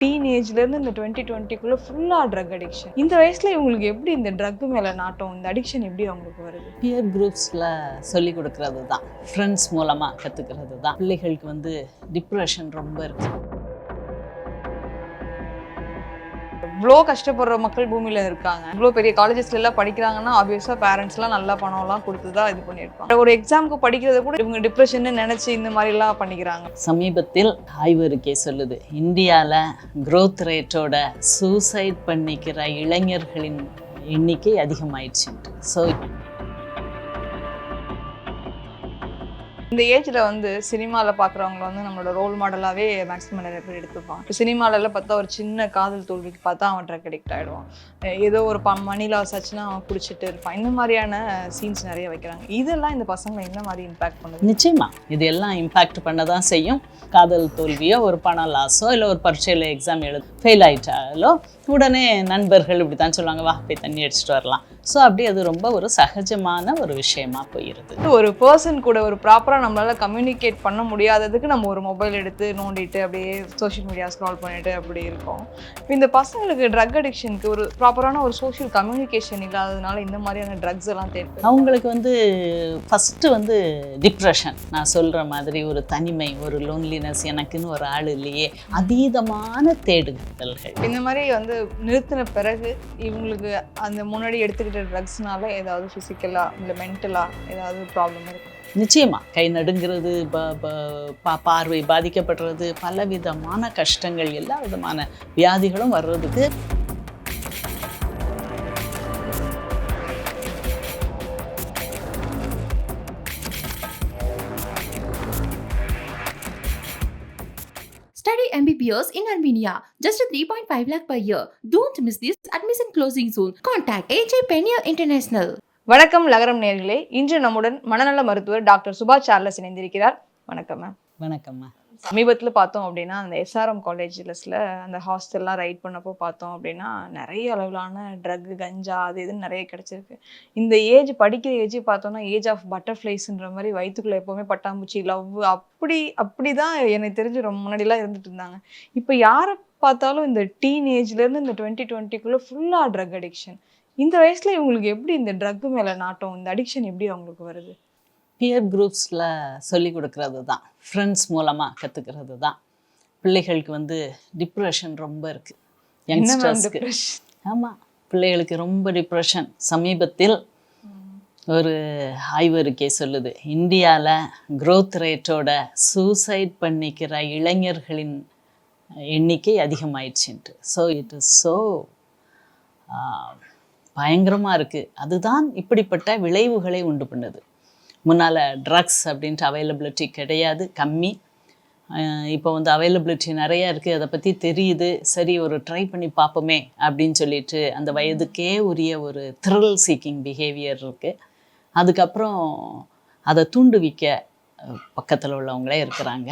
டீனேஜ்லேருந்து இந்த டுவெண்ட்டி டுவெண்ட்டிக்குள்ளே ஃபுல்லாக drug addiction இந்த வயசில் இவங்களுக்கு எப்படி இந்த ட்ரக் மேலே நாட்டம் இந்த அடிக்ஷன் எப்படி அவங்களுக்கு வருது? பியர் குரூப்ஸில் சொல்லி கொடுக்கறது தான் ஃப்ரெண்ட்ஸ் மூலமாக கற்றுக்கிறது தான் பிள்ளைகளுக்கு வந்து டிப்ரெஷன் ரொம்ப இருக்குது இவ்வளோ கஷ்டப்படுற மக்கள் பூமியில் இருக்காங்க. இவ்வளோ பெரிய காலேஜஸ்ல எல்லாம் படிக்கிறாங்கன்னா ஆப்வியஸாக பேரண்ட்ஸ்லாம் நல்லா பணம்லாம் கொடுத்து தான் இது பண்ணியிருப்பாங்க. ஒரு எக்ஸாமுக்கு படிக்கிறத கூட இவங்க டிப்ரெஷன் நினச்சி இந்த மாதிரிலாம் பண்ணிக்கிறாங்க. சமீபத்தில் ஆய்வறிக்கை சொல்லுது இந்தியாவில் க்ரோத் ரேட்டோட சூசைட் பண்ணிக்கிற இளைஞர்களின் எண்ணிக்கை அதிகமாயிடுச்சுன்ட்டு. ஸோ இந்த ஏஜ்ல வந்து சினிமாவில் பார்க்குறவங்க வந்து நம்மளோட ரோல் மாடலாகவே மேக்ஸிமம் நிறைய பேர் எடுத்துப்பான் இப்போ சினிமாலெல்லாம் பார்த்தா ஒரு சின்ன காதல் தோல்விக்கு பார்த்தா அவன் ட்ரக் அடிக்ட் ஆகிடுவான் ஏதோ ஒரு ப மணி லாஸ் ஆச்சுன்னா அவன் குடிச்சிட்டு இருப்பான். இந்த மாதிரியான சீன்ஸ் நிறைய வைக்கிறாங்க. இதெல்லாம் இந்த பசங்களை என்ன மாதிரி இம்பாக்ட் பண்ணுது? நிச்சயமா. இது எல்லாம் இம்பேக்ட் பண்ண தான் செய்யும். காதல் தோல்வியோ ஒரு பணம் லாஸோ இல்லை ஒரு பரீட்சையில் எக்ஸாம் எழுது ஃபெயில் ஆகிட்டாலோ உடனே நண்பர்கள் இப்படி தான் சொல்லுவாங்க வா போய் தண்ணி அடிச்சிட்டு வரலாம். ஸோ அப்படி அது ரொம்ப ஒரு சகஜமான ஒரு விஷயமா போயிருது. ஒரு பர்சன் கூட ஒரு ப்ராப்பராக நம்மளால கம்யூனிகேட் பண்ண முடியாததுக்கு நம்ம ஒரு மொபைல் எடுத்து நோண்டிட்டு அப்படியே சோஷியல் மீடியா ஸ்க்ரால் பண்ணிட்டு அப்படி இருக்கோம். இந்த பசங்களுக்கு ட்ரக் அடிக்ஷனுக்கு ஒரு ப்ராப்பரான ஒரு சோஷியல் கம்யூனிகேஷன் இல்லாததுனால இந்த மாதிரியான ட்ரக்ஸ் எல்லாம் தேவை அவங்களுக்கு வந்து ஃபஸ்ட்டு வந்து டிப்ரெஷன் நான் சொல்கிற மாதிரி ஒரு தனிமை ஒரு லோன்லினஸ் எனக்குன்னு ஒரு ஆள் இல்லையே. அதீதமான தேடுதல்கள். இந்த மாதிரி வந்து நிறுத்தின பிறகு இவங்களுக்கு அந்த முன்னாடி எடுத்துக்கிட்ட ட்ரக்ஸ்னால ஏதாவது ஃபிசிக்கலாக இல்லை மென்டலாக ஏதாவது ப்ராப்ளம் இருக்கும் நிச்சயமா. கை நடுங்கிறது ப- ப- பார்வை பாதிக்கப்படுறது பல விதமான கஷ்டங்கள் எல்லா விதமான வியாதிகளும் வர்றதுக்கு MBBS in Armenia, just a 3.5 lakh per year. Don't miss this admission closing soon. Contact AJ Penier International. வணக்கம் லகரம் நேர்களே இன்று நம்முடன் மனநல மருத்துவர் டாக்டர் சுபாஷ் சார்லஸ் இணைந்திருக்கிறார் வணக்கம் மேம் வணக்கம்மா சமீபத்தில் பார்த்தோம் அப்படின்னா அந்த எஸ்ஆர்எம் காலேஜஸ்ல அந்த ஹாஸ்டல்லாம் ரைட் பண்ணப்போ பார்த்தோம் அப்படின்னா நிறைய அளவிலான ட்ரக் கஞ்சா அது இதுன்னு நிறைய கிடச்சிருக்கு. இந்த ஏஜ் படிக்கிற ஏஜ் பார்த்தோம்னா ஏஜ் ஆஃப் பட்டர்ஃப்ளைஸ்ன்ற மாதிரி வயிற்றுக்குள்ளே எப்போவுமே பட்டாம்பூச்சி லவ் அப்படி அப்படி தான் எனக்கு தெரிஞ்சு ரொம்ப முன்னாடிலாம் இருந்துட்டு இருந்தாங்க. இப்போ யாரை பார்த்தாலும் இந்த டீன் ஏஜ்லேருந்து இந்த டுவெண்ட்டி டுவெண்ட்டிக்குள்ளே ஃபுல்லாக ட்ரக் அடிக்ஷன் இந்த வயசில் இவங்களுக்கு எப்படி இந்த ட்ரக்கு மேலே நாட்டம் இந்த அடிக்ஷன் எப்படி அவங்களுக்கு வருது? பியர் குரூப்ஸில் சொல்லி கொடுக்கறது தான் ஃப்ரெண்ட்ஸ் மூலமாக கற்றுக்கிறது தான் பிள்ளைகளுக்கு வந்து டிப்ரெஷன் ரொம்ப இருக்குது யங்ஸ்டர்ஸ்க்கு? ஆமாம் பிள்ளைகளுக்கு ரொம்ப டிப்ரெஷன் சமீபத்தில் ஒரு ஆய்வறிக்கை சொல்லுது. இந்தியாவில் growth ரேட்டோட சூசைட் பண்ணிக்கிற இளைஞர்களின் எண்ணிக்கை அதிகமாயிடுச்சுன்ட்டு. ஸோ இட் இஸ் ஸோ பயங்கரமாக இருக்குது அதுதான் இப்படிப்பட்ட விளைவுகளை உண்டு பண்ணுது. முன்னால் ட்ரக்ஸ் அப்படின்ட்டு அவைலபிலிட்டி கிடையாது கம்மி. இப்போ வந்து அவைலபிலிட்டி நிறையா இருக்குது அதை பற்றி தெரியுது. சரி ஒரு ட்ரை பண்ணி பார்ப்போமே அப்படின்னு சொல்லிட்டு அந்த வயதுக்கே உரிய ஒரு த்ரில் சீக்கிங் பிஹேவியர் இருக்குது அதுக்கப்புறம் அதை தூண்டுவிக்க பக்கத்தில் உள்ளவங்களே இருக்கிறாங்க.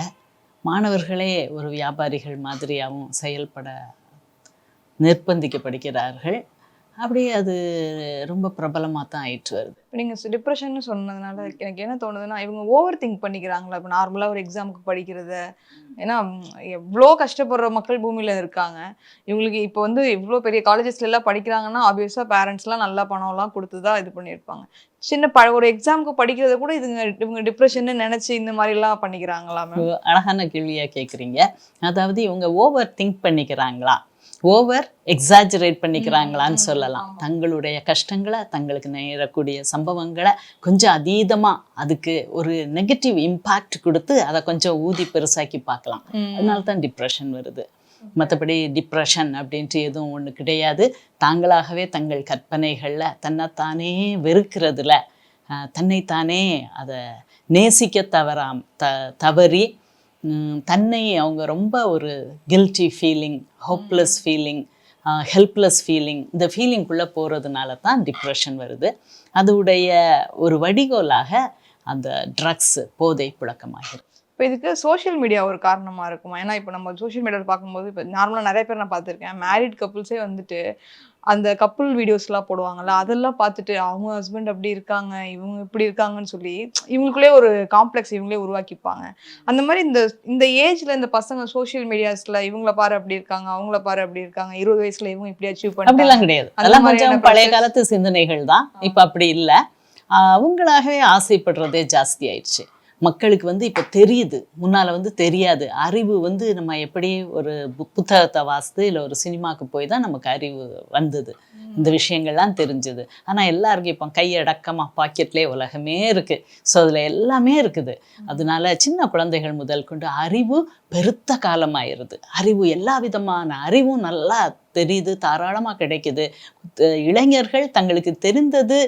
மாணவர்களே ஒரு வியாபாரிகள் மாதிரியாகவும் செயல்பட நிர்பந்திக்கப்படுகிறார்கள். அப்படியே அது ரொம்ப பிரபலமாக தான் ஆயிட்டு வருது. இப்போ நீங்கள் டிப்ரெஷன் சொன்னதுனால எனக்கு என்ன தோணுதுன்னா இவங்க ஓவர் திங்க் பண்ணிக்கிறாங்களா? இப்போ நார்மலாக ஒரு எக்ஸாமுக்கு படிக்கிறத. ஏன்னா எவ்வளோ கஷ்டப்படுற மக்கள் பூமியில் இருக்காங்க. இவங்களுக்கு இப்போ வந்து இவ்வளோ பெரிய காலேஜஸ்ல எல்லாம் படிக்கிறாங்கன்னா ஆப்வியஸாக பேரண்ட்ஸ்லாம் நல்லா பணம்லாம் கொடுத்து தான் இது பண்ணியிருப்பாங்க. சின்ன ப ஒரு எக்ஸாமுக்கு படிக்கிறத கூட இதுங்க இவங்க டிப்ரெஷன் நினச்சி இந்த மாதிரிலாம் பண்ணிக்கிறாங்களா அழகான கேள்வியாக கேட்குறீங்க அதாவது இவங்க ஓவர் திங்க் பண்ணிக்கிறாங்களா? ஓவர் எக்ஸாஜரேட் பண்ணிக்கிறாங்களான்னு சொல்லலாம். தங்களுடைய கஷ்டங்களை தங்களுக்கு நேரக்கூடிய சம்பவங்களை கொஞ்சம் அதீதமாக அதுக்கு ஒரு நெகட்டிவ் இம்பேக்ட் கொடுத்து அதை கொஞ்சம் ஊதி பெருசாக்கி பார்க்கலாம். அதனால தான் டிப்ரெஷன் வருது. மற்றபடி டிப்ரெஷன் அப்படின்ட்டு எதுவும் ஒன்று கிடையாது. தாங்களாகவே தங்கள் கற்பனைகளில் தன்னைத்தானே வெறுக்கிறதுல தன்னைத்தானே அதை நேசிக்க தவறாம் த தவறி தன்னை அவங்க ரொம்ப ஒரு guilty feeling hopeless feeling helpless feeling இந்த ஃபீலிங்குள்ளே போகிறதுனால தான் டிப்ரெஷன் வருது. அதோடைய ஒரு வடிகோலாக அந்த ட்ரக்ஸ் போதை புழக்கமாகிறது இப்போ இதுக்கு சோஷியல் மீடியா ஒரு காரணமா இருக்குமா? ஏன்னா இப்போ நம்ம சோஷியல் மீடியாவில் பார்க்கும்போது இப்போ நார்மலாக நிறைய பேர் நான் பார்த்துருக்கேன். மேரிட் கப்புள்ஸே வந்துட்டு அந்த கப்புள் வீடியோஸ்லாம் போடுவாங்கல்ல அதெல்லாம் பார்த்துட்டு அவங்க ஹஸ்பண்ட் அப்படி இருக்காங்க இவங்க இப்படி இருக்காங்கன்னு சொல்லி இவங்களுக்குள்ளே ஒரு காம்ப்ளெக்ஸ் இவங்களே உருவாக்கிப்பாங்க. அந்த மாதிரி இந்த இந்த ஏஜ்ல இந்த பசங்க சோஷியல் மீடியாஸ்ல இவங்கள பாரு அப்படி இருக்காங்க அவங்கள பாரு அப்படி இருக்காங்க இருபது வயசுல இவங்க இப்படி அச்சீவ் அப்படிலாம் பண்ணிட்டாங்க கிடையாது அதெல்லாம் கொஞ்சம் பழைய. காலத்து சிந்தனைகள் தான். இப்போ அப்படி இல்லை. அவங்களாகவே ஆசைப்படுறதே ஜாஸ்தி ஆயிடுச்சு. மக்களுக்கு வந்து இப்போ தெரியுது. முன்னால் வந்து தெரியாது. அறிவு வந்து நம்ம எப்படி ஒரு புத்தகத்தை வாசித்து இல்லை ஒரு சினிமாவுக்கு போய் தான் நமக்கு அறிவு வந்தது. இந்த விஷயங்கள்லாம் தெரிஞ்சுது. ஆனால் எல்லாருக்கும் இப்போ கையடக்கமாக பாக்கெட்லேயே உலகமே இருக்குது ஸோ அதில் எல்லாமே இருக்குது. அதனால சின்ன குழந்தைகள் முதல் கொண்டு அறிவு பெருத்த காலமாயிருது. அறிவு எல்லா விதமான அறிவும் நல்லா தெரியுது தாராளமாக கிடைக்குது. இளைஞர்கள் தங்களுக்கு தெரிந்தது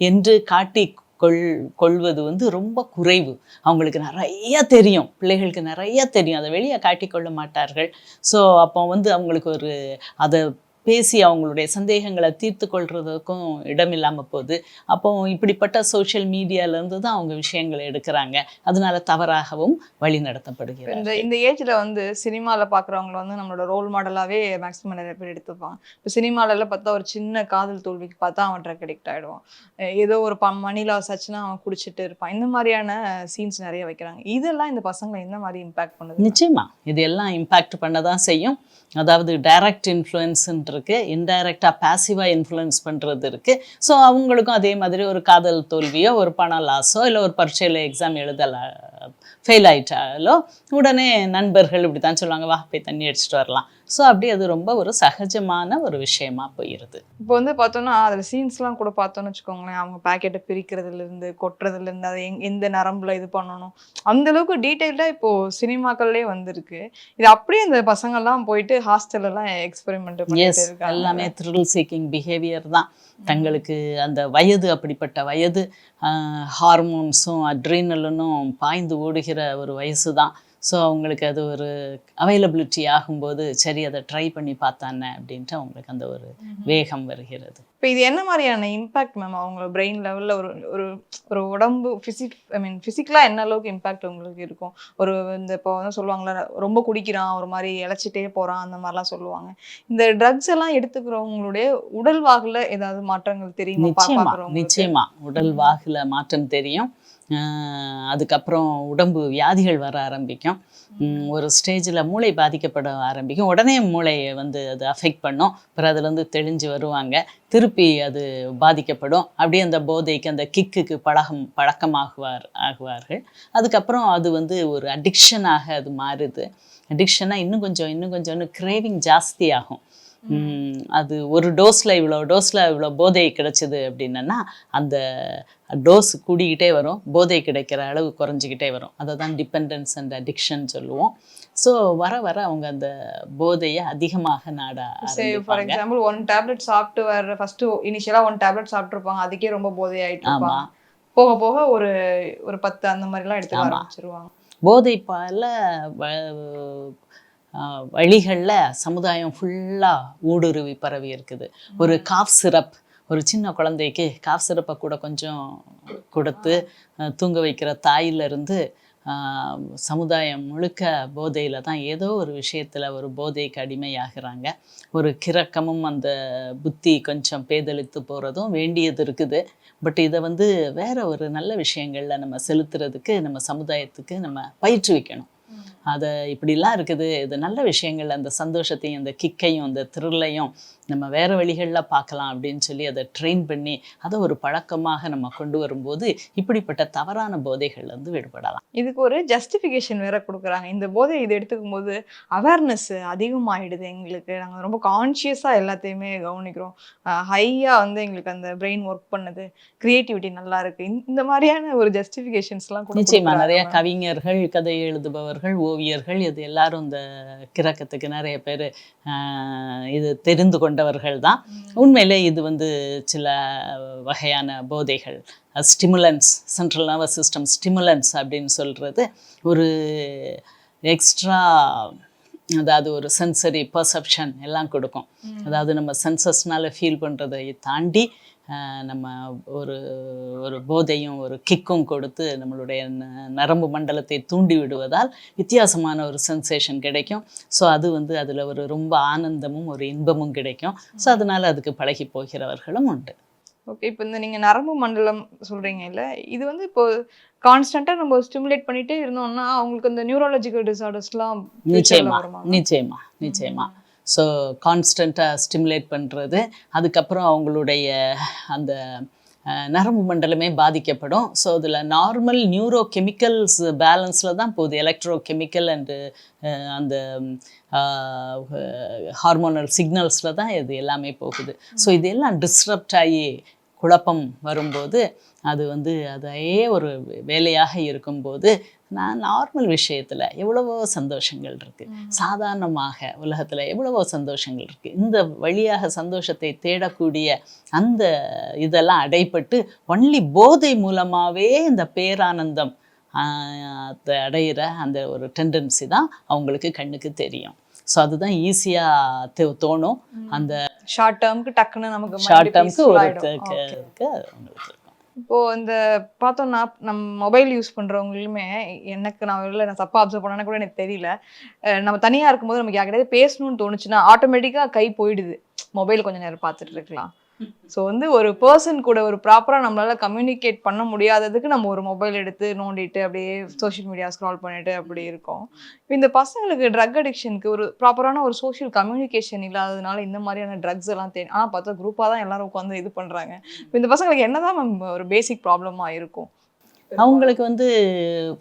என்று காட்டி கொள் கொள்வது வந்து ரொம்ப குறைவு. அவங்களுக்கு நிறைய தெரியும். பிள்ளைகளுக்கு நிறைய தெரியும். அதை வெளியே காட்டிக்கொள்ள மாட்டார்கள். ஸோ அப்போ வந்து அவங்களுக்கு ஒரு அதை பேசி அவங்களுடைய சந்தேகங்களை தீர்த்து கொள்றதுக்கும் இடம் இல்லாமல் போகுது. அப்போ இப்படிப்பட்ட சோஷியல் மீடியாலேருந்து தான் அவங்க விஷயங்களை எடுக்கிறாங்க. அதனால தவறாகவும் வழி நடத்தப்படுகிறது. இந்த இந்த ஏஜ்ல வந்து சினிமால பாக்குறவங்கள வந்து நம்மளோட ரோல் மாடலாவே மேக்ஸிமம் நிறைய பேர் எடுத்துப்பாங்க. இப்போ சினிமால எல்லாம் பார்த்தா ஒரு சின்ன காதல் தோல்விக்கு பார்த்தா அவன் ட்ரக் அடிக்ட் ஆயிடுவான். அஹ் ஏதோ ஒரு ப மணி லாஸ் ஆச்சுன்னா அவன் குடிச்சிட்டு இருப்பான். இந்த மாதிரியான சீன்ஸ் நிறைய வைக்கிறாங்க. இதெல்லாம் இந்த பசங்களை எந்த மாதிரி இம்பாக்ட் பண்ணுது? நிச்சயமா. இது எல்லாம் இம்பேக்ட் பண்ண தான் செய்யும். அதாவது டைரக்ட் இன்ஃப்ளூயன்ஸ் இருக்கு இன்டைரக்டாக பாசிவாக இன்ஃப்ளூயன்ஸ் பண்ணுறது இருக்கு. ஸோ அவங்களுக்கும் அதே மாதிரி ஒரு காதல் தோல்வியோ ஒரு பண லாஸோ இல்லை ஒரு பரீட்சையில் எக்ஸாம் எழுதல ஃபெயில் ஆயிட்டாலோ உடனே நண்பர்கள் இப்படி தான் சொல்லுவாங்க வா போய் தண்ணி அடிச்சிட்டு வரலாம். ஸோ அப்படி அது ரொம்ப ஒரு சகஜமான ஒரு விஷயமா போயிருது. இப்போ வந்து பார்த்தோம்னா அதில் சீன்ஸ்லாம் கூட பார்த்தோம்னு வச்சுக்கோங்களேன். அவங்க பாக்கெட்டை பிரிக்கிறதுல இருந்து கொட்டுறதுல இருந்து அதை எங் எந்த நரம்புல இது பண்ணணும். அந்த அளவுக்கு டீட்டெயில்டாக இப்போ சினிமாக்கள்லேயே வந்திருக்கு. இது அப்படியே இந்த பசங்கள்லாம் போயிட்டு ஹாஸ்டல்ல எல்லாம் எக்ஸ்பெரிமெண்ட் பண்ணிட்டு எல்லாமே த்ரில் சீக்கிங் பிஹேவியர் தான். தங்களுக்கு அந்த வயது அப்படிப்பட்ட வயது ஹார்மோன்ஸும் அட்ரினலனும் பாய்ந்து ஓடுகிற ஒரு வயசு தான். ஸோ அவங்களுக்கு அது ஒரு அவைலபிலிட்டி ஆகும்போது சரி அதை ட்ரை பண்ணி பார்த்தானே? அப்படின்ட்டு அவங்களுக்கு அந்த ஒரு வேகம் வருகிறது. இப்போ இது என்ன மாதிரியான இம்பாக்ட் மேம் அவங்க பிரெயின் லெவலில் ஒரு ஒரு ஒரு உடம்பு ஃபிசிக் ஐ மீன் ஃபிசிக்கலாக என்ன அளவுக்கு இம்பாக்ட் உங்களுக்கு இருக்கும்? ஒரு இந்த இப்போ வந்து சொல்லுவாங்கல்ல ரொம்ப குடிக்கிறான் ஒரு மாதிரி இழைச்சிட்டே போகிறான் அந்த மாதிரிலாம் சொல்லுவாங்க. இந்த ட்ரக்ஸ் எல்லாம் எடுத்துக்கிறவங்களுடைய உடல் வாகுல ஏதாவது மாற்றங்கள் தெரியுமா? பா- நிச்சயமா பார்க்கறவங்களுக்கு? நிச்சயமா. உடல் வாகுல மாற்றம் தெரியும். அதுக்கப்புறம் உடம்பு வியாதிகள் வர ஆரம்பிக்கும். ஒரு ஸ்டேஜில் மூளை பாதிக்கப்பட ஆரம்பிக்கும். உடனே மூளையை வந்து அது அஃபெக்ட் பண்ணும். அப்புறம் அதுலேருந்து தெளிஞ்சு வருவாங்க. திருப்பி அது பாதிக்கப்படும். அப்படியே அந்த போதைக்கு அந்த கிக்குக்கு பழகம் பழக்கமாகுவார் ஆகுவார்கள். அதுக்கப்புறம் அது வந்து ஒரு அடிக்ஷனாக அது மாறுது. அடிக்ஷனாக இன்னும் கொஞ்சம் இன்னும் கொஞ்சம் கிரேவிங் ஜாஸ்தி ஆகும் அது ஒரு டோஸில் இவ்வளோ டோஸில் இவ்வளோ போதை கிடைச்சது அப்படின்னா அந்த டோஸ் கூடிக்கிட்டே வரும். போதை கிடைக்கிற அளவு குறைஞ்சிக்கிட்டே வரும். அதை தான் டிபெண்டன்ஸ் அண்ட் அடிக்ஷன் சொல்லுவோம். ஸோ வர வர அவங்க அந்த போதையை அதிகமாக நாட ஃபார் எக்ஸாம்பிள் ஒன் டேப்லெட் சாப்பிட்டு வர ஃபர்ஸ்ட் இனிஷியலா ஒன் டேப்லெட் சாப்பிட்டுருப்பாங்க. அதுக்கே ரொம்ப போதை ஆயிட்டு ஆமா. இருப்பாங்க போக போக ஒரு ஒரு பத்து அந்த மாதிரிலாம் எடுத்துக்க ஆமா. ஆரம்பிச்சிருவாங்க. போதை பல வழிகளில் சமுதாயம் ஃபுல்லாக ஊடுருவி பரவி இருக்குது. ஒரு காஃப் சிரப் ஒரு சின்ன குழந்தைக்கு காஃப் சிரப்பை கூட கொஞ்சம் கொடுத்து தூங்க வைக்கிற தாயிலிருந்து ஆஹ், சமுதாயம் முழுக்க போதையில் தான் ஏதோ ஒரு விஷயத்தில் ஒரு போதைக்கு அடிமையாகிறாங்க. ஒரு கிறக்கமும் அந்த புத்தி கொஞ்சம் பேதழித்து போகிறதும் வேண்டியது இருக்குது. பட் இதை வந்து வேற ஒரு நல்ல விஷயங்களில் நம்ம செலுத்துறதுக்கு நம்ம சமுதாயத்துக்கு நம்ம பயிற்றுவிக்கணும். அதை இப்படிலாம் இருக்குது. இது நல்ல விஷயங்கள். அந்த சந்தோஷத்தையும் அந்த கிக்கையும் அந்த த்ரில்லையும் நம்ம வேற வழிகளில் பார்க்கலாம் அப்படின்னு சொல்லி அதை ட்ரெயின் பண்ணி அதை ஒரு பழக்கமாக நம்ம கொண்டு வரும்போது இப்படிப்பட்ட தவறான போதைகள்ல இருந்து விடுபடலாம். இதுக்கு ஒரு ஜஸ்டிஃபிகேஷன் வேற கொடுக்குறாங்க. இந்த போதை இது எடுத்துக்கும் போது அவேர்னஸ் அதிகமாயிடுது எங்களுக்கு. நாங்கள் ரொம்ப கான்ஷியஸாக எல்லாத்தையுமே கவனிக்கிறோம். ஹையாக வந்து எங்களுக்கு அந்த பிரெயின் ஒர்க் பண்ணுது. கிரியேட்டிவிட்டி நல்லா இருக்கு. இந்த- மாதிரியான ஒரு ஜஸ்டிஃபிகேஷன்ஸ்லாம் கூட நிச்சயமா. கொடுக்குறாங்க. நிறைய. கவிஞர்கள் கதை எழுதுபவர்கள் ஓவியர்கள் இது எல்லாரும் இந்த கிறக்கத்துக்கு நிறைய பேர் இது தெரிந்து கொண்டவர்கள் தான். உண்மையிலே இது வந்து சில வகையான போதைகள். Stimulants central nervous system stimulants அப்படின்னு சொல்கிறது ஒரு எக்ஸ்ட்ரா அதாவது ஒரு சென்சரி பர்செப்ஷன் எல்லாம் கொடுக்கும். அதாவது நம்ம சென்சஸ்னால ஃபீல் பண்ணுறதை தாண்டி நம்ம ஒரு ஒரு போதையும் ஒரு கிக்கும் கொடுத்து நம்மளுடைய நரம்பு மண்டலத்தை தூண்டி விடுவதால் வித்தியாசமான ஒரு சென்சேஷன் கிடைக்கும். ஸோ அது வந்து அதில் ஒரு ரொம்ப ஆனந்தமும் ஒரு இன்பமும் கிடைக்கும். ஸோ அதனால் அதுக்கு பழகி போகிறவர்களும் உண்டு. ஓகே இப்போ இந்த நீங்க நரம்பு மண்டலம் சொல்றீங்க இல்ல இது வந்து இப்போ கான்ஸ்டன்டா நம்ம ஸ்டிமுலேட் பண்ணிட்டே இருந்தோம்னா அவங்களுக்கு இந்த நியூரலாஜிக்கல் டிசார்டர்ஸ்லாம் நிச்சயமா நிச்சயமா நிச்சயமா. ஸோ கான்ஸ்டண்ட்டாக ஸ்டிமுலேட் பண்ணுறது அதுக்கப்புறம் அவங்களுடைய அந்த நரம்பு மண்டலமே பாதிக்கப்படும். ஸோ அதில் நார்மல் நியூரோ கெமிக்கல்ஸ் பேலன்ஸில் தான் போகுது. எலக்ட்ரோ கெமிக்கல் அண்டு அந்த ஹார்மோனல் சிக்னல்ஸில் தான் இது எல்லாமே போகுது. ஸோ இதெல்லாம் டிஸ்டர்ப்ட் ஆகி குழப்பம் வரும்போது அது வந்து அதையே ஒரு வேலையாக இருக்கும்போது நான் நார்மல் விஷயத்தில் எவ்வளவோ சந்தோஷங்கள் இருக்குது சாதாரணமாக உலகத்தில் எவ்வளவோ சந்தோஷங்கள் இருக்குது இந்த வழியாக சந்தோஷத்தை தேடக்கூடிய அந்த இதெல்லாம் அடைப்பட்டு ஒன்லி போதை மூலமாகவே இந்த பேரானந்தம் அதை அடையிற அந்த ஒரு டெண்டன்சி தான் அவங்களுக்கு கண்ணுக்கு தெரியும். ஸோ அதுதான் ஈஸியாக தோணும். அந்த ஷார்ட் டேர்ம்க்கு டக்குன்னு நமக்கு ஷார்ட் டேர்ம்க்கு ஒரு ஆயிடும். க்கு- Okay. க்கு அவங்களுக்கு இருக்கும் இப்போ இந்த பார்த்தோம்னா நம்ம மொபைல் யூஸ் பண்றவங்களுமே எனக்கு நான் இல்லை நான் தப்பா அப்சர்வ் பண்ணேன்னு கூட எனக்கு தெரியல. நம்ம தனியா இருக்கும்போது நமக்கு யார்கிட்டயாவது பேசணும்னு தோணுச்சுன்னா ஆட்டோமேட்டிக்கா கை போயிடுது. மொபைல் கொஞ்ச நேரம் பார்த்துட்டு இருக்கலாம். ஸோ வந்து ஒரு பர்சன் கூட ஒரு ப்ராப்பராக நம்மளால கம்யூனிகேட் பண்ண முடியாததுக்கு நம்ம ஒரு மொபைல் எடுத்து நோண்டிட்டு அப்படியே சோஷியல் மீடியா ஸ்க்ரால் பண்ணிட்டு அப்படி இருக்கோம். இந்த பசங்களுக்கு ட்ரக் அடிக்ஷனுக்கு ஒரு ப்ராப்பரான ஒரு சோஷியல் கம்யூனிகேஷன் இல்லாததுனால இந்த மாதிரியான ட்ரக்ஸ் எல்லாம் தேடி ஆனால் பார்த்தா குரூப்பாக தான் எல்லாரும் உட்காந்து இது பண்ணுறாங்க இந்த பசங்களுக்கு என்னதான் மேம் ஒரு பேசிக் ப்ராப்ளமாக இருக்கும்? அவங்களுக்கு வந்து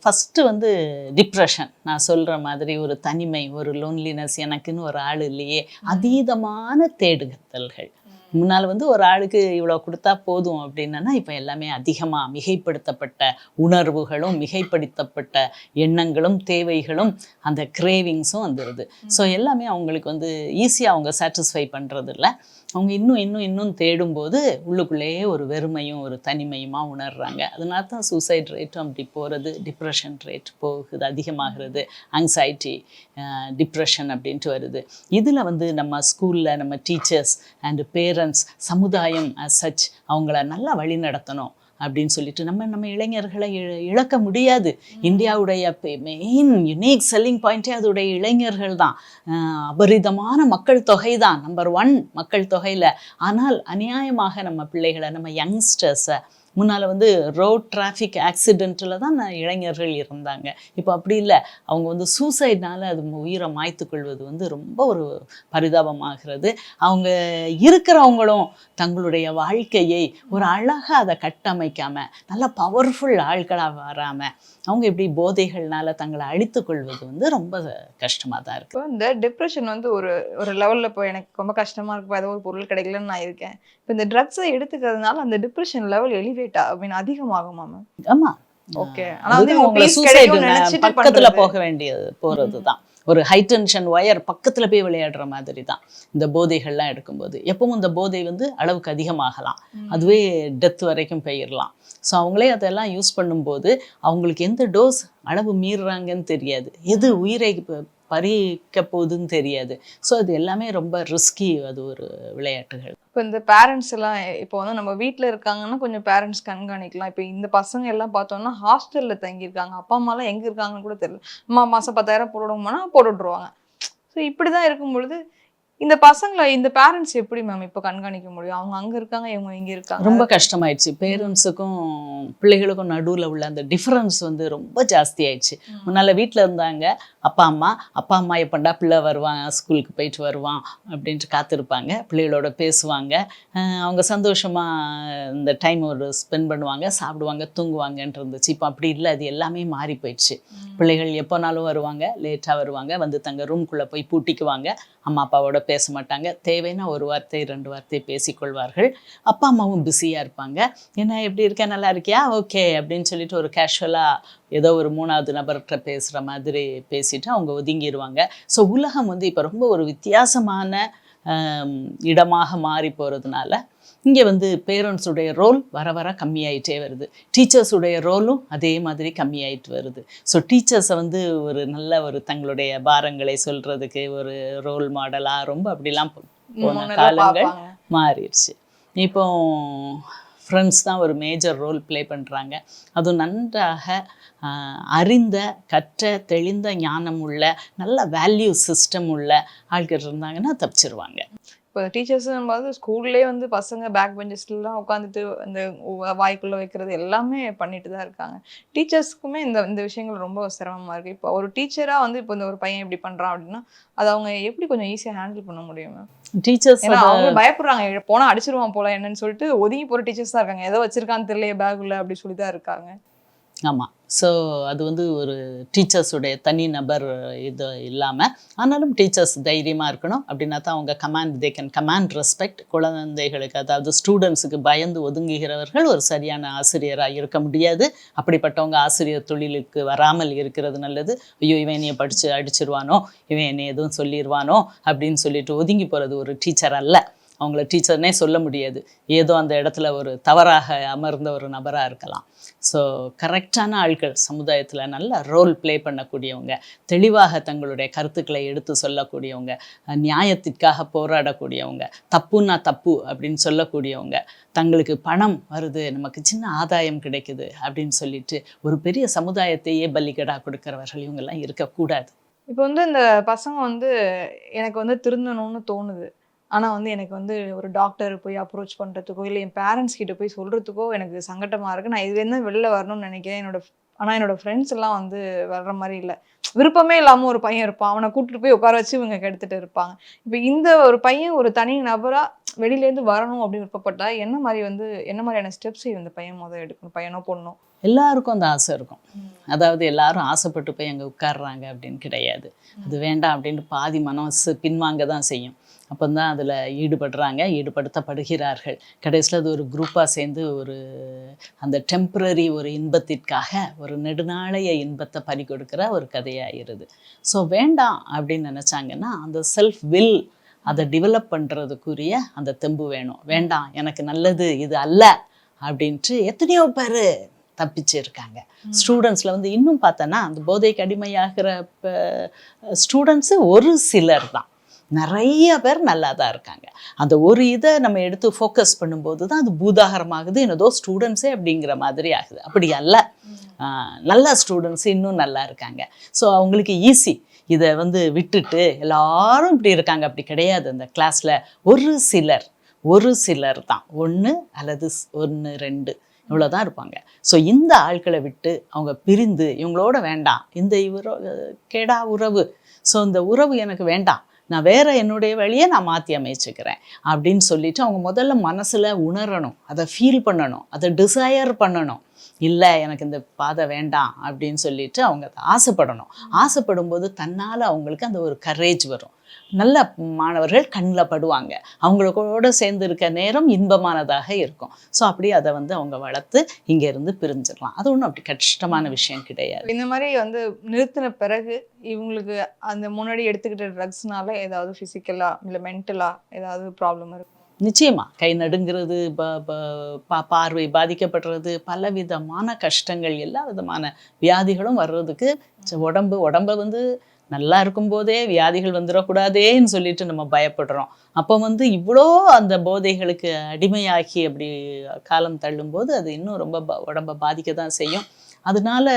ஃபஸ்ட்டு வந்து டிப்ரெஷன் நான் சொல்கிற மாதிரி ஒரு தனிமை ஒரு லோன்லினஸ் எனக்குன்னு ஒரு ஆள் இல்லையே. அதீதமான தேடுதல்கள் முன்னால் வந்து ஒரு ஆளுக்கு இவ்வளோ கொடுத்தா போதும் அப்படின்னா இப்போ எல்லாமே அதிகமாக மிகைப்படுத்தப்பட்ட உணர்வுகளும் மிகைப்படுத்தப்பட்ட எண்ணங்களும் தேவைகளும் அந்த கிரேவிங்ஸும் வந்துடுது ஸோ எல்லாமே அவங்களுக்கு வந்து ஈஸியாக அவங்க சாட்டிஸ்ஃபை பண்ணுறதில்ல அவங்க இன்னும் இன்னும் இன்னும் தேடும்போது உள்ளுக்குள்ளேயே ஒரு வெறுமையும் ஒரு தனிமையுமா உணர்றாங்க. அதனால தான் சூசைட் ரேட்டும் அப்படி போகிறது டிப்ரெஷன் ரேட் போகுது அதிகமாகிறது anxiety டிப்ரெஷன் அப்படின்ட்டு வருது. இதில் வந்து நம்ம ஸ்கூலில் நம்ம டீச்சர்ஸ் அண்டு பேரண்ட்ஸ் சமுதாயம் சச் அவங்கள நல்லா வழி நடத்தணும் அப்படின்னு சொல்லிட்டு நம்ம நம்ம இளைஞர்களை இழ- இழக்க முடியாது. இந்தியாவுடைய மெயின் யுனிக் செல்லிங் பாயிண்ட்டே அதோடைய இளைஞர்கள் தான். அபரிதமான மக்கள் தொகை தான் நம்பர் ஒன் மக்கள் தொகையில். ஆனால் அநியாயமாக நம்ம பிள்ளைகளை நம்ம யங்ஸ்டர்ஸை முன்னால் வந்து ரோட் டிராஃபிக் ஆக்சிடெண்ட்டில் தான் நான் இளைஞர்கள் இருந்தாங்க. இப்போ அப்படி இல்லை. அவங்க வந்து சூசைட்னால் அது உயிரை மாய்த்து கொள்வது வந்து ரொம்ப ஒரு பரிதாபமாகிறது அவங்க இருக்கிறவங்களும் தங்களுடைய வாழ்க்கையை ஒரு அழகாக அதை கட்டமைக்காமல் நல்ல பவர்ஃபுல் ஆட்களாக வராமல் அவங்க இப்படி போதைகள்னால தங்களை அழித்து கொள்வது வந்து ரொம்ப கஷ்டமாக தான் இருக்குது இந்த டிப்ரெஷன் வந்து ஒரு ஒரு லெவலில் இப்போ எனக்கு ரொம்ப கஷ்டமாக இருக்கும் ஏதோ ஒரு பொருள் கிடைக்கலன்னு நான் இருக்கேன். இப்போ இந்த ட்ரக்ஸை எடுத்துக்கிறதுனால அந்த depression level elevate I mean அதிகமாகுமா ma'am ஆமாம் ஓகே நினைச்சிட்டு பக்கத்துல. போக வேண்டியது போறது தான். ஒரு ஹை டென்ஷன் ஒயர் பக்கத்துல போய் விளையாடுற மாதிரி தான். இந்த போதைகள்லாம் எடுக்கும்போது. எப்பவும் இந்த போதை வந்து அளவுக்கு அதிகமாகலாம். அதுவே டெத் வரைக்கும் போயிடலாம் ஸோ அவங்களே அதெல்லாம் யூஸ் பண்ணும்போது அவங்களுக்கு எந்த டோஸ் அளவு மீறுறாங்கன்னு தெரியாது. எது உயிரை பறிக்க போகுதுன்னு தெரியாது ஸோ அது எல்லாமே ரொம்ப ரிஸ்கி அது ஒரு விளையாட்டுகள் இப்போ இந்த பேரண்ட்ஸ் எல்லாம் இப்போ வந்து நம்ம வீட்டில் இருக்காங்கன்னா கொஞ்சம் பேரண்ட்ஸ் கண்காணிக்கலாம் இப்போ இந்த பசங்க எல்லாம் பார்த்தோம்னா ஹாஸ்டலில் தங்கியிருக்காங்க அப்பா அம்மாலாம் எங்கே இருக்காங்கன்னு கூட தெரியல அம்மா மாதம் பத்தாயிரம் போடுவோம்னா போட்டு விட்ருவாங்க ஸோ இப்படி தான் இருக்கும் பொழுது இந்த பசங்களை இந்த பேரண்ட்ஸ் எப்படி மேம் இப்போ கண்காணிக்க முடியும்? அவங்க அங்கே இருக்காங்க இவங்க இங்கே இருக்காங்க. ரொம்ப கஷ்டமாயிடுச்சு. பேரண்ட்ஸுக்கும் பிள்ளைகளுக்கும் நடுவில் உள்ள அந்த டிஃப்ரென்ஸ் வந்து ரொம்ப ஜாஸ்தி ஆயிடுச்சு முன்னால் வீட்டில் இருந்தாங்க. அப்பா அம்மா அப்பா அம்மா எப்பண்டா பிள்ளை வருவான் ஸ்கூலுக்கு போயிட்டு வருவான் அப்படின்ட்டு காத்திருப்பாங்க. பிள்ளைகளோட பேசுவாங்க. அவங்க சந்தோஷமாக இந்த டைம் ஒரு ஸ்பெண்ட் பண்ணுவாங்க சாப்பிடுவாங்க தூங்குவாங்கன்ட்டு இருந்துச்சு. இப்போ அப்படி இல்லை அது எல்லாமே மாறி போயிடுச்சு. பிள்ளைகள் எப்போனாலும் வருவாங்க லேட்டாக வருவாங்க. வந்து தங்க ரூம்குள்ளே போய் பூட்டிக்குவாங்க. அம்மா அப்பாவோட பேச மாட்டாங்க தேவைன்னா ஒரு வார்த்தை ரெண்டு வார்த்தை பேசிக்கொள்வார்கள். அப்பா அம்மாவும் பிஸியாக இருப்பாங்க. என்ன எப்படி இருக்கேன் நல்லா இருக்கியா? ஓகே அப்படின்னு சொல்லிட்டு ஒரு கேஷுவலாக ஏதோ ஒரு மூணாவது நபர்கிட்ட பேசுகிற மாதிரி பேசிட்டு அவங்க ஒதுங்கிடுவாங்க ஸோ உலகம் வந்து இப்போ ரொம்ப ஒரு வித்தியாசமான இடமாக மாறி போகிறதுனால இங்கே வந்து பேரண்ட்ஸுடைய ரோல் வர வர கம்மியாயிட்டே வருது. டீச்சர்ஸுடைய ரோலும் அதே மாதிரி கம்மியாயிட்டு வருது. ஸோ டீச்சர்ஸை வந்து ஒரு நல்ல ஒரு தங்களுடைய பாரங்களை சொல்கிறதுக்கு ஒரு ரோல் மாடலாக ரொம்ப அப்படிலாம் போன காலங்கள். மாறிடுச்சு. இப்போ ஃப்ரெண்ட்ஸ் தான் ஒரு மேஜர் ரோல் ப்ளே பண்ணுறாங்க அதுவும் நன்றாக அறிந்த கற்ற தெளிந்த ஞானம் உள்ள நல்ல வேல்யூ சிஸ்டம் உள்ள ஆட்கள் இருந்தாங்கன்னா தப்பிச்சிருவாங்க. இப்போ டீச்சர்ஸும் போது ஸ்கூல்லேயே வந்து பசங்க பேக் பெஞ்சஸ்லாம் உட்காந்துட்டு அந்த வ- வாய்க்குள்ள வைக்கிறது எல்லாமே பண்ணிட்டு தான் இருக்காங்க. டீச்சர்ஸ்க்குமே இந்த இந்த விஷயங்கள் ரொம்ப சிரமமா இருக்கு. இப்போ ஒரு டீச்சரா வந்து இப்போ இந்த ஒரு பையன் இப்படி பண்றான் அப்படின்னா அதை அவங்க எப்படி கொஞ்சம் ஈஸியா ஹேண்டில் பண்ண முடியும் டீச்சர்ஸ் அவங்க பயப்படுறாங்க. போனா அடிச்சிருவான் போல என்னன்னு சொல்லிட்டு ஒதுங்கி போற டீச்சர்ஸ் தான் இருக்காங்க. ஏதோ வச்சிருக்கான்னு தெரியல பேக் உள்ள அப்படி சொல்லி தான் இருக்காங்க. ஆமாம் ஸோ அது வந்து ஒரு டீச்சர்ஸுடைய தனி நபர் இது இல்லாமல் ஆனாலும் டீச்சர்ஸ் தைரியமாக இருக்கணும். அப்படின்னா தான் அவங்க command they can command respect குழந்தைகளுக்கு அதாவது ஸ்டூடெண்ட்ஸுக்கு பயந்து ஒதுங்குகிறவர்கள் ஒரு சரியான ஆசிரியராக இருக்க முடியாது. அப்படிப்பட்டவங்க ஆசிரியர் தொழிலுக்கு வராமல் இருக்கிறது நல்லது. ஐயோ இவன் என்னைய படித்து அடிச்சிருவானோ? இவன் என்னை எதுவும் சொல்லிடுவானோ அப்படின்னு சொல்லிட்டு ஒதுங்கி போகிறது ஒரு டீச்சர் அல்ல. அவங்கள டீச்சர்னே சொல்ல முடியாது. ஏதோ அந்த இடத்துல ஒரு தவறாக அமர்ந்த ஒரு நபராக இருக்கலாம். ஸோ கரெக்டான ஆட்கள் சமுதாயத்தில் நல்ல ரோல் ப்ளே பண்ணக்கூடியவங்க தெளிவாக தங்களுடைய கருத்துக்களை எடுத்து சொல்லக்கூடியவங்க நியாயத்திற்காக போராடக்கூடியவங்க தப்புன்னா தப்பு அப்படின்னு சொல்லக்கூடியவங்க தங்களுக்கு பணம் வருது நமக்கு சின்ன ஆதாயம் கிடைக்குது அப்படின்னு சொல்லிட்டு ஒரு பெரிய சமுதாயத்தையே பலிகடா கொடுக்குறவர்கள் இவங்கெல்லாம் இருக்கக்கூடாது. இப்போ வந்து இந்த பசங்க வந்து எனக்கு வந்து திருந்தணும்னு தோணுது. ஆனால் வந்து எனக்கு வந்து ஒரு டாக்டர் போய் அப்ரோச் பண்ணுறதுக்கோ இல்லை என் பேரண்ட்ஸ் கிட்ட போய் சொல்கிறதுக்கோ எனக்கு சங்கட்டமாக இருக்குது நான் இதுலேருந்து வெளில வரணும்னு நினைக்கிறேன். என்னோட ஆனால் என்னோட ஃப்ரெண்ட்ஸ் எல்லாம் வந்து வர்ற மாதிரி இல்லை. விருப்பமே இல்லாமல் ஒரு பையன் இருப்பான். அவனை கூட்டிட்டு போய் உட்கார வச்சு இவங்க கெடுத்துட்டு இருப்பாங்க. இப்போ இந்த ஒரு பையன் ஒரு தனி நபராக வெளியிலேருந்து வரணும் அப்படின்னு விருப்பப்பட்டா என்ன மாதிரி வந்து என்ன மாதிரியான ஸ்டெப்ஸ் இந்த பையன் முதல் எடுக்கணும்? பையனோ பொண்ணோ? எல்லாருக்கும் அந்த ஆசை இருக்கும். அதாவது எல்லாரும் ஆசைப்பட்டு போய் அங்கே உட்கார்றாங்க அப்படின்னு கிடையாது. அது வேண்டாம் அப்படின்னு பாதி மனசு பின்வாங்க தான் செய்யும். அப்போ தான் அதில் ஈடுபடுறாங்க ஈடுபடுத்தப்படுகிறார்கள். கடைசியில் அது ஒரு குரூப்பாக சேர்ந்து ஒரு அந்த டெம்பரரி ஒரு இன்பத்திற்காக ஒரு நெடுநாளைய இன்பத்தை பறி கொடுக்குற ஒரு கதையாயிருது. ஸோ வேண்டாம் அப்படின்னு நினச்சாங்கன்னா அந்த செல்ஃப் வில் அதை டெவலப் பண்ணுறதுக்குரிய அந்த தெம்பு வேணும். வேண்டாம் எனக்கு நல்லது இது அல்ல அப்படின்ட்டு எத்தனையோ பேர் தப்பிச்சு இருக்காங்க ஸ்டூடெண்ட்ஸில் வந்து இன்னும் பார்த்தோன்னா அந்த போதைக்கு அடிமையாகிற ஸ்டூடெண்ட்ஸு ஒரு சிலர் தான் நிறைய பேர் நல்லா தான் இருக்காங்க. அந்த ஒரு இதை நம்ம எடுத்து ஃபோக்கஸ் பண்ணும்போது தான் அது பூதாகரமாகுது என்னதோ ஸ்டூடெண்ட்ஸே அப்படிங்கிற மாதிரி ஆகுது. அப்படி அல்ல. ஆஹ் நல்ல ஸ்டூடெண்ட்ஸ் இன்னும் நல்லா இருக்காங்க. ஸோ அவங்களுக்கு ஈஸி இதை வந்து விட்டுட்டு எல்லாரும் இப்படி இருக்காங்க. அப்படி கிடையாது. அந்த கிளாஸில் ஒரு சிலர் ஒரு சிலர் தான். ஒன்று அல்லது ஒன்று ரெண்டு இவ்வளோதான் இருப்பாங்க. ஸோ இந்த ஆட்களை விட்டு அவங்க பிரிந்து இவங்களோட வேண்டாம். இந்த இவரோ கேடா உறவு. ஸோ இந்த உறவு எனக்கு வேண்டாம். நான் வேற என்னுடைய வழியை நான் மாற்றி அமைச்சுக்கிறேன் அப்படின்னு சொல்லிட்டு அவங்க முதல்ல மனசில் உணரணும் அதை ஃபீல் பண்ணணும் அதை டிசையர் பண்ணணும். இல்லை எனக்கு இந்த பாதை வேண்டாம் அப்படின்னு சொல்லிட்டு அவங்க அதை ஆசைப்படணும். ஆசைப்படும் போது தன்னால் அவங்களுக்கு அந்த ஒரு கரேஜ் வரும். நல்ல மாணவர்கள் கண்ணில் படுவாங்க. அவங்களோட சேர்ந்து இருக்க நேரம் இன்பமானதாக இருக்கும். ஸோ அப்படி அதை வந்து அவங்க வளர்த்து இங்கேருந்து பிரிஞ்சிடலாம். அது ஒன்றும் அப்படி கஷ்டமான விஷயம் கிடையாது. இந்த மாதிரி வந்து நிறுத்தின பிறகு இவங்களுக்கு அந்த முன்னாடி எடுத்துக்கிட்ட ட்ரக்ஸ்னால ஏதாவது ஃபிசிக்கலாக இல்லை மென்டலாக ஏதாவது ப்ராப்ளம் இருக்கும் நிச்சயமா கை நடுங்கிறது ப- ப- பார்வை பாதிக்கப்படுறது பலவிதமான கஷ்டங்கள் எல்லா விதமான வியாதிகளும் வர்றதுக்கு உடம்பு உடம்பு வந்து நல்லா இருக்கும்போதே வியாதிகள் வந்துடக்கூடாதேன்னு சொல்லிட்டு நம்ம பயப்படுறோம். அப்போ வந்து இவ்வளோ அந்த போதைகளுக்கு அடிமையாகி அப்படி காலம் தள்ளும்போது அது இன்னும் ரொம்ப ப- உடம்ப பாதிக்க தான் செய்யும். அதனால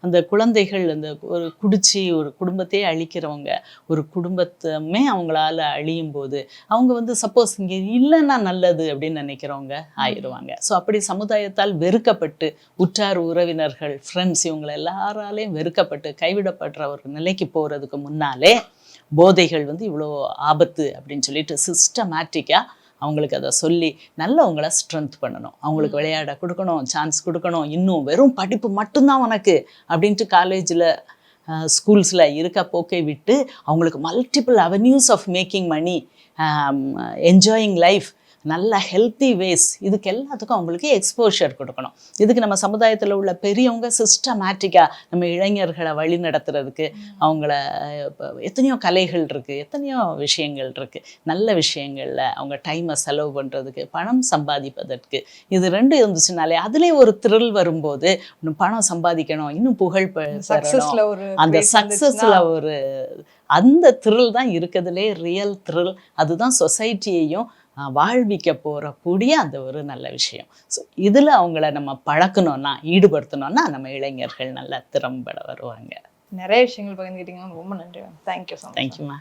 அந்த குழந்தைகள் அந்த ஒரு குடிச்சு ஒரு குடும்பத்தையே அழிக்கிறவங்க ஒரு குடும்பத்தமே அவங்களால அழியும் போது அவங்க வந்து சப்போஸ் இங்கே இல்லைன்னா நல்லது அப்படின்னு நினைக்கிறவங்க ஆயிடுவாங்க. ஸோ அப்படி சமுதாயத்தால் வெறுக்கப்பட்டு உற்றார் உறவினர்கள் ஃப்ரெண்ட்ஸ் இவங்களை எல்லாராலையும் வெறுக்கப்பட்டு கைவிடப்படுற ஒரு நிலைக்கு போகிறதுக்கு முன்னாலே போதைகள் வந்து இவ்வளோ ஆபத்து அப்படின்னு சொல்லிட்டு சிஸ்டமேட்டிக்காக அவங்களுக்கு அதை சொல்லி நல்லவங்கள ஸ்ட்ரென்த் பண்ணணும். அவங்களுக்கு விளையாட கொடுக்கணும் சான்ஸ் கொடுக்கணும். இன்னும் வெறும் படிப்பு மட்டும்தான் உனக்கு அப்படின்ட்டு காலேஜில் ஸ்கூல்ஸில் இருக்க போக்கை விட்டு அவங்களுக்கு multiple avenues of making money enjoying life நல்ல ஹெல்த்தி வேஸ் இதுக்கு எல்லாத்துக்கும் அவங்களுக்கு எக்ஸ்போஷர் கொடுக்கணும். இதுக்கு நம்ம சமுதாயத்தில் உள்ள பெரியவங்க சிஸ்டமேட்டிக்காக நம்ம இளைஞர்களை வழி நடத்துறதுக்கு அவங்கள எத்தனையோ கலைகள் இருக்குது எத்தனையோ விஷயங்கள் இருக்குது நல்ல விஷயங்களில் அவங்க டைமை செலவு பண்ணுறதுக்கு பணம் சம்பாதிப்பதற்கு இது ரெண்டும் இருந்துச்சுனாலே அதுலேயே ஒரு த்ரில் வரும்போது இன்னும் பணம் சம்பாதிக்கணும் இன்னும் புகழ் அந்த சக்ஸஸில் ஒரு அந்த த்ரில் தான் இருக்கிறதுலே ரியல் த்ரில் அதுதான் சொசைட்டியையும் வாழ்விக்க போகிறக்கூடிய அந்த ஒரு நல்ல விஷயம். ஸோ இதில் அவங்கள நம்ம பழக்கணும்னா ஈடுபடுத்தணும்னா நம்ம இளைஞர்கள் நல்ல திறம்பட வருவாங்க. நிறைய விஷயங்கள் பகிர்ந்துக்கிட்டீங்க ரொம்ப நன்றி மேம் தேங்க்யூ ஸோ மச் தேங்க்யூம்மா